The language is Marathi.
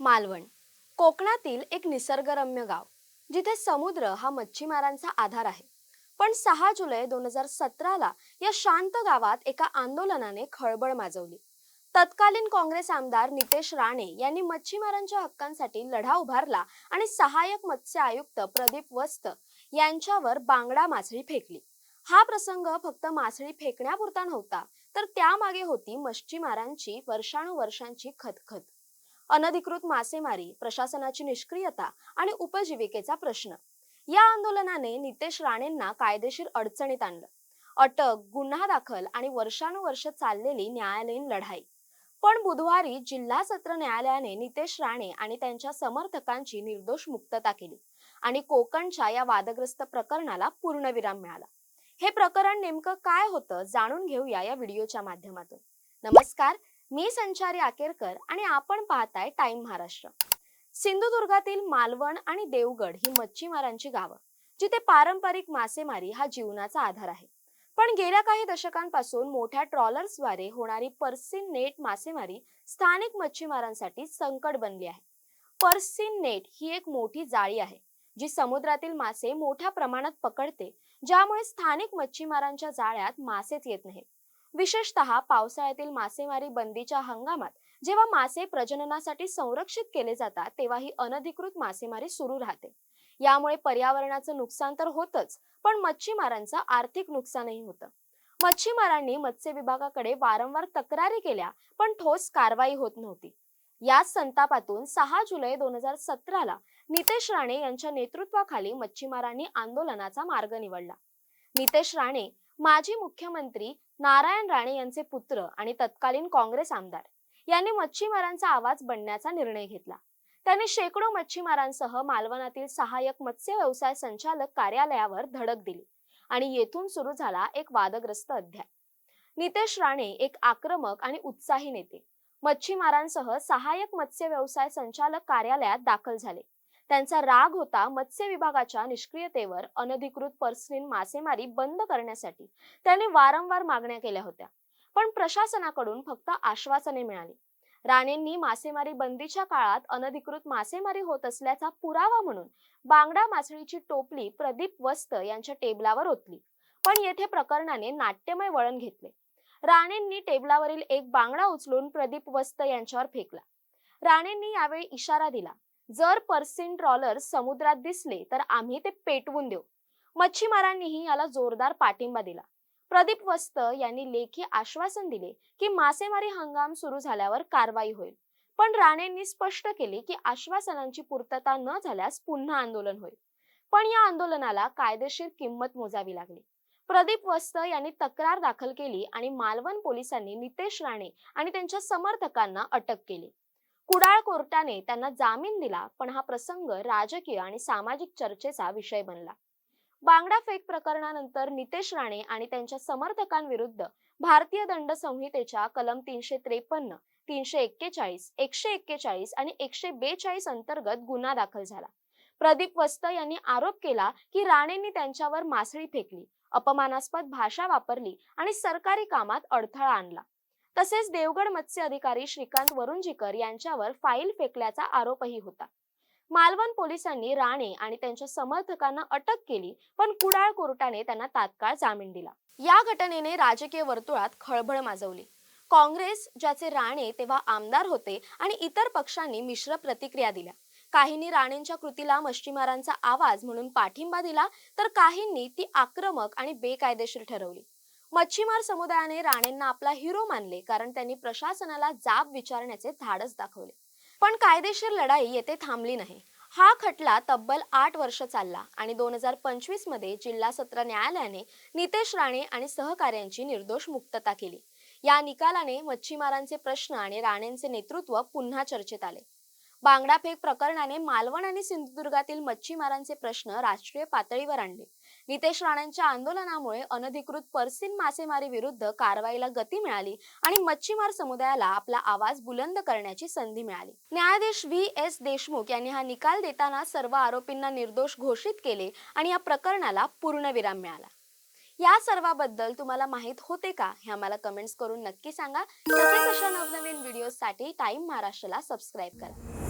मालवण. कोकणातील एक निसर्गरम्य गाव जिथे समुद्र हा मच्छीमारांचा आधार आहे. पण सहा जुलै दोन हजार सतराला या शांत गावात एका आंदोलनाने खळबळ माजवली. तत्कालीन काँग्रेस आमदार नितेश राणे यांनी मच्छीमारांच्या हक्कांसाठी लढा उभारला आणि सहाय्यक मत्स्य आयुक्त प्रदीप वस्त यांच्यावर बांगडा मासळी फेकली. हा प्रसंग फक्त मासळी फेकण्यापुरता नव्हता तर त्यामागे होती मच्छीमारांची वर्षानुवर्षांची खतखत. अनधिकृत मासेमारी प्रशासनाची निष्क्रियता आणि उपजीविकेचा प्रश्न. या आंदोलनाने नितेश राणेंना कायदेशीर अडचणीत आणलं. अटक गुन्हा दाखल आणि वर्षानुवर्ष चाललेली न्यायालयीन लढाई. पण बुधवारी जिल्हा सत्र न्यायालयाने नितेश राणे आणि त्यांच्या समर्थकांची निर्दोष मुक्तता केली आणि कोकणच्या या वादग्रस्त प्रकरणाला पूर्णविराम मिळाला. हे प्रकरण नेमकं काय होतं जाणून घेऊया या व्हिडिओच्या माध्यमातून. नमस्कार मी संचारी आकेरकर आणि आपण पाहताय टाइम महाराष्ट्र. सिंधुदुर्गातील मालवण आणि देवगड ही मच्छीमारांची गावं जिथे पारंपरिक मासेमारी हा जीवनाचा आधार आहे. पण गेल्या काही दशकांपासून मोठ्या ट्रॉलर्सद्वारे होणारी पर्सिन नेट मासेमारी स्थानिक मच्छीमारांसाठी संकट बनली आहे. पर्सिन नेट ही एक मोठी जाळी आहे जी समुद्रातील मासे मोठ्या प्रमाणात पकडते ज्यामुळे स्थानिक मच्छीमारांच्या जाळ्यात मासेच येत नाहीत. विशेषतः पावसाळ्यातील मासेमारी बंदीच्या हंगामात जेव्हा मासे प्रजननासाठी संरक्षित केले जातात तेव्हा ही अनधिकृत मासेमारी सुरू राहते. यामुळे पर्यावरणाचं नुकसान तर होतच पण मच्छीमारांचं आर्थिक नुकसानही होतं. मच्छीमारांनी मत्स्य विभागाकडे वारंवार तक्रारी केल्या पण ठोस कारवाई होत नव्हती. याच संतापातून सहा जुलै दोन हजार सतराला नितेश राणे यांच्या नेतृत्वाखाली मच्छीमारांनी आंदोलनाचा मार्ग निवडला. नितेश राणे माजी मुख्यमंत्री नारायण राणे यांचे पुत्र आणि तत्कालीन काँग्रेस आमदार यांनी मच्छीमारांचा आवाज बनण्याचा निर्णय घेतला. त्यांनी शेकडो मच्छीमारांसह मालवणातील सहाय्यक मत्स्य व्यवसाय संचालक कार्यालयावर धडक दिली आणि येथून सुरू झाला एक वादग्रस्त अध्याय. नितेश राणे एक आक्रमक आणि उत्साही नेते. मच्छीमारांसह सहाय्यक मत्स्य व्यवसाय संचालक कार्यालयात दाखल झाले. त्यांचा राग होता मत्स्य विभागाच्या निष्क्रियतेवर अनधिकृत पर्सनील मासेमारी बंद करण्यासाठी. त्यांनी वारंवार मागण्या केल्या होत्या. पण प्रशासनाकडून फक्त आश्वासने मिळाली. राणेंनी मासेमारी बंदीच्या काळात अनधिकृत मासेमारी होत असल्याचा पुरावा म्हणून बांगडा मासळीची टोपली प्रदीप वस्त यांच्या टेबलावर ओतली. पण येथे प्रकरणाने नाट्यमय वळण घेतले. राणेंनी टेबलावरील एक बांगडा उचलून प्रदीप वस्त यांच्यावर फेकला. राणेंनी यावेळी इशारा दिला. जर पर्सिन ट्रॉलर समुद्रात दिसले तर आम्ही ते पेटवून देऊ. मच्छीमारांनीही याला जोरदार पाठिंबा दिला. प्रदीप वस्त यांनी लेखी आश्वासन दिले की मासेमारी हंगाम सुरू झाल्यावर कारवाई होईल. पण राणेंनी स्पष्ट केले की आश्वासनांची पूर्तता न झाल्यास पुन्हा आंदोलन होईल. पण या आंदोलनाला कायदेशीर किंमत मोजावी लागली. प्रदीप वस्त यांनी तक्रार दाखल केली आणि मालवण पोलिसांनी नितेश राणे आणि त्यांच्या समर्थकांना अटक केली. कुडाळ कोर्टाने त्यांना जामीन दिला पण हा प्रसंग राजकीय आणि सामाजिक चर्चेचा विषय बनला. बांगडा फेक प्रकरणानंतर नितेश राणे आणि त्यांच्या समर्थकांविरुद्ध भारतीय दंड संहितेच्या कलम तीनशे त्रेपन्न तीनशे एक्केचाळीस एकशे एक्केचाळीस आणि एकशे बेचाळीस अंतर्गत गुन्हा दाखल झाला. प्रदीप वस्त यांनी आरोप केला की राणेंनी त्यांच्यावर मासळी फेकली अपमानास्पद भाषा वापरली आणि सरकारी कामात अडथळा आणला. तसेच देवगड मत्स्य अधिकारी श्रीकांत वरुणजीकर यांच्यावर फाईल फेकल्याचा आरोपही होता. मालवण पोलिसांनी राणे आणि त्यांच्या समर्थकांना अटक केली पण कुडाळ कोर्टाने त्यांना तात्काळ जामीन दिला. या घटनेने राजकीय वर्तुळात खळबळ माजवली. काँग्रेस ज्याचे राणे तेव्हा आमदार होते आणि इतर पक्षांनी मिश्र प्रतिक्रिया दिल्या. काहींनी राणेंच्या कृतीला मच्छीमारांचा आवाज म्हणून पाठिंबा दिला तर काहींनी ती आक्रमक आणि बेकायदेशीर ठरवली. मच्छीमार समुदायाने राणेंना आपला हिरो मानले कारण त्यांनी प्रशासनाला जाब विचारण्याचे धाडस दाखवले. पण कायदेशीर लढाई येथे थांबली नाही. हा खटला तब्बल आठ वर्ष चालला आणि दोन हजार पंचवीसमध्ये जिल्हा सत्र न्यायालयाने नितेश राणे आणि सहकार्यांची निर्दोष मुक्तता केली. या निकालाने मच्छीमारांचे प्रश्न आणि राणेंचे नेतृत्व पुन्हा चर्चेत आले. बांगडा फेक प्रकरणाने मालवण आणि सिंधुदुर्गातील मच्छीमारांचे प्रश्न राष्ट्रीय पातळीवर आणले. नितेश राणेंच्या आंदोलनामुळे अनधिकृत पर्सिन मासेमारी विरुद्ध कारवाईला गती मिळाली आणि मच्छीमार समुदायाला आपला आवाज बुलंद करण्याची संधी मिळाली. न्यायाधीश व्ही. एस. देशमुख यांनी हा निकाल देताना सर्व आरोपींना निर्दोष घोषित केले आणि या प्रकरणाला पूर्णविराम मिळाला. या सर्वाबद्दल तुम्हाला माहीत होते का? हे आम्हाला कमेंट्स करून नक्की सांगा. तसेच अशा नवनवीन व्हिडिओसाठी टाइम महाराष्ट्राला सबस्क्राईब करा.